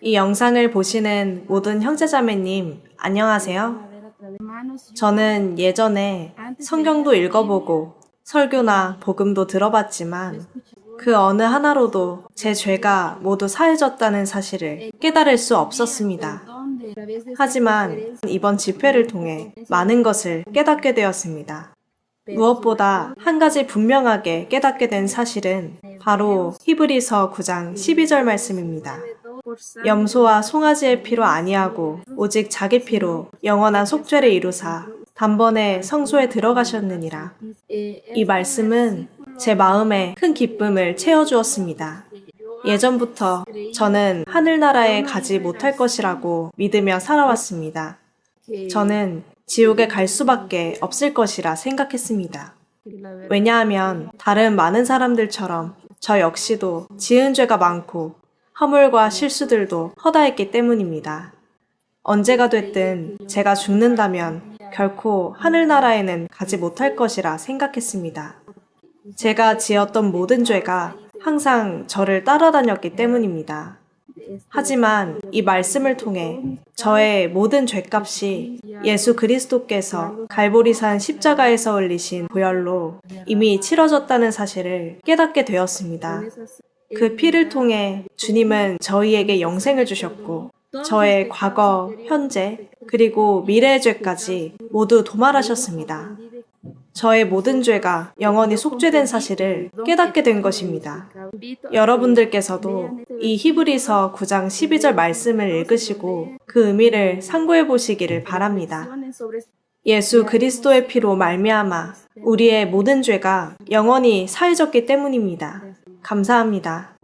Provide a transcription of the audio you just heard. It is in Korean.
이 영상을 보시는 모든 형제자매님, 안녕하세요. 저는 예전에 성경도 읽어보고 설교나 복음도 들어봤지만 그 어느 하나로도 제 죄가 모두 사해졌다는 사실을 깨달을 수 없었습니다. 하지만 이번 집회를 통해 많은 것을 깨닫게 되었습니다. 무엇보다 한 가지 분명하게 깨닫게 된 사실은 바로 히브리서 9장 12절 말씀입니다. 염소와 송아지의 피로 아니하고 오직 자기 피로 영원한 속죄를 이루사 단번에 성소에 들어가셨느니라. 이 말씀은 제 마음에 큰 기쁨을 채워주었습니다. 예전부터 저는 하늘나라에 가지 못할 것이라고 믿으며 살아왔습니다. 저는 지옥에 갈 수밖에 없을 것이라 생각했습니다. 왜냐하면 다른 많은 사람들처럼 저 역시도 지은 죄가 많고 허물과 실수들도 허다했기 때문입니다. 언제가 됐든 제가 죽는다면 결코 하늘나라에는 가지 못할 것이라 생각했습니다. 제가 지었던 모든 죄가 항상 저를 따라다녔기 때문입니다. 하지만 이 말씀을 통해 저의 모든 죄값이 예수 그리스도께서 갈보리산 십자가에서 흘리신 보혈로 이미 치러졌다는 사실을 깨닫게 되었습니다. 그 피를 통해 주님은 저희에게 영생을 주셨고 저의 과거, 현재, 그리고 미래의 죄까지 모두 도말하셨습니다. 저의 모든 죄가 영원히 속죄된 사실을 깨닫게 된 것입니다. 여러분들께서도 이 히브리서 9장 12절 말씀을 읽으시고 그 의미를 상고해 보시기를 바랍니다. 예수 그리스도의 피로 말미암아 우리의 모든 죄가 영원히 사해졌기 때문입니다. 감사합니다.